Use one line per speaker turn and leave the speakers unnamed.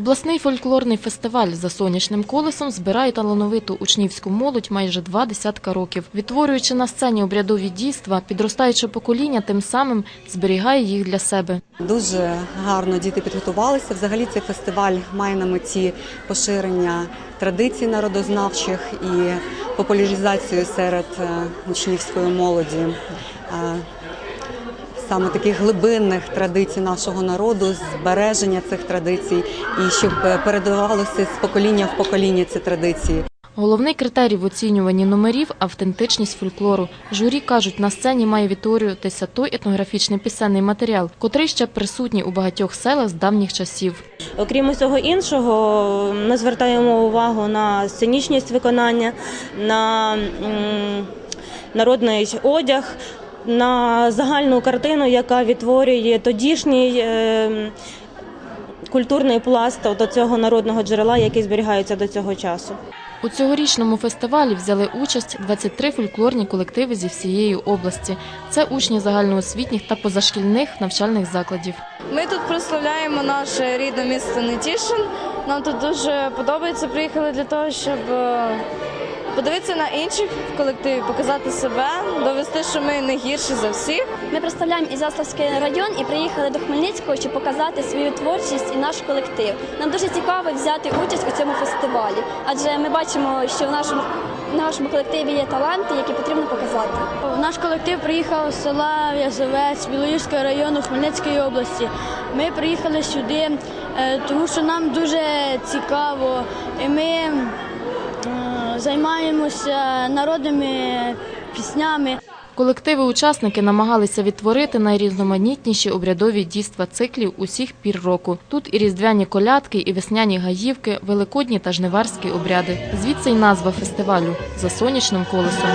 Обласний фольклорний фестиваль за сонячним колесом збирає талановиту учнівську молодь майже два десятка років. Відтворюючи на сцені обрядові дійства, підростаюче покоління тим самим зберігає їх для себе.
Дуже гарно діти підготувалися. Взагалі цей фестиваль має на меті поширення традицій народознавчих і популяризацію серед е, учнівської молоді. Саме таких глибинних традицій нашого народу, збереження цих традицій, і щоб е, передавалося з покоління в покоління ці традиції.
Головний критерій в оцінюванні номерів автентичність фольклору. Журі кажуть, на сцені має відтворюватися той етнографічний пісенний матеріал, котрий ще присутній у багатьох селах з давніх часів.
Окрім усього іншого, ми звертаємо увагу на сценічність виконання, на народний одяг, на загальну картину, яка відтворює тодішній е, культурний пласт до цього народного джерела, який зберігається до цього часу.
У цьогорічному фестивалі взяли участь 23 фольклорні колективи зі всієї області. Це учні загальноосвітніх та позашкільних навчальних закладів.
Ми тут прославляємо наше рідне місто Нетішин. Нам тут дуже подобається. Приїхали для того, щоб е, подивитися на інших колективів, показати себе, довести, що ми не гірші за всіх.
Ми представляємо Ізяславський район і приїхали до Хмельницького, щоб показати свою творчість і наш колектив. Нам дуже цікаво взяти участь у цьому фестивалі, адже ми бачимо, що в нашому в нашому колективі є таланти, які потрібно показати.
Наш колектив приїхав з села В'язовець Білоївського району Хмельницької області. Ми приїхали сюди, е, тому що нам дуже цікаво. І ми займаємося народними піснями.
Колективи-учасники намагалися відтворити найрізноманітніші обрядові дійства циклів усіх пір року. Тут і різдвяні колядки, і весняні гаївки, великодні та жниварські обряди. Звідси й назва фестивалю за сонячним колесом.